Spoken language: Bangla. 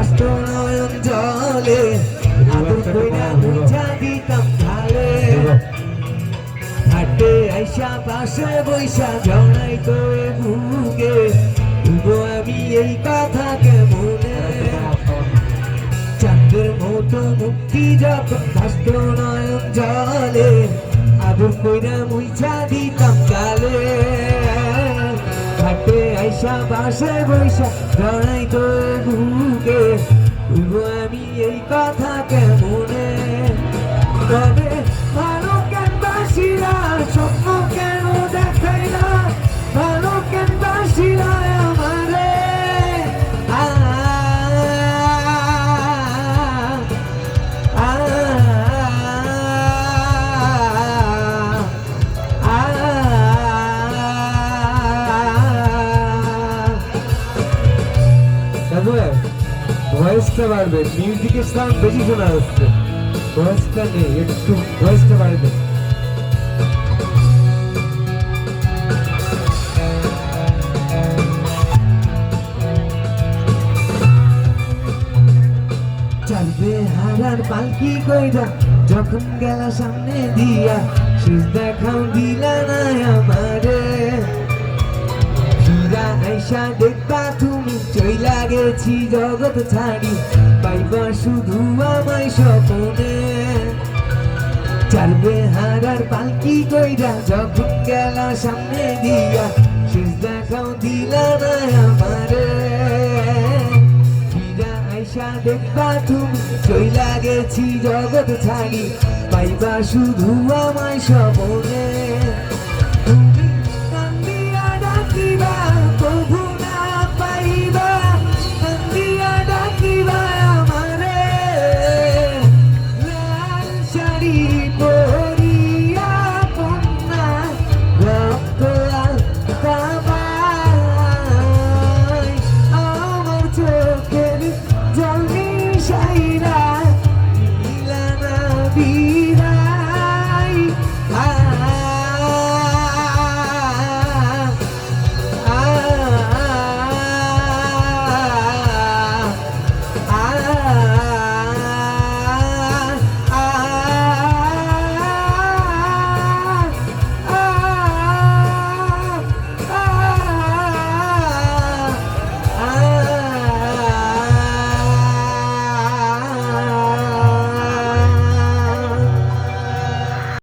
ভাস্ত নয়ন জলে বুঝা দিতাম খালে হাটে আইসা পাশে বৈশা জড়াই তো ভুগো এই কথা কেমনে? চাঁদের মতো মুক্তি যখন ভাস্ত নয়ন জলে আদর কইরা মুইছা দিতাম কালে হাটে আইসা পাশে বৈশা জড়াই তো বুকে ভুলবো আমি এই কথা কেমনে? তবে ভয়েসটা বাড়বে মিউজিকের সাউন্ড বেশি শোনা হচ্ছে। ভয়েসটা নেই, একটু ভয়েসটা বাড়বে চালবে হারার পালকি কইরা যখন গেল সামনে দিয়া, শেষ দেখাও দিলা না আমারে। ফিরা আইসা তুমি গেছি জগৎ ছাড়ি, পাইবা শুধু আমায় স্বপনে। চালবে হারার পালকি কইরা, যখন গেল সামনে দিয়া, শেষ দেখাও দিলা না আমারে। আইসা দেখবা তুমি চইলা গেছি জগৎ ছাড়ি, পাইবা শুধু আমায় স্বপনে।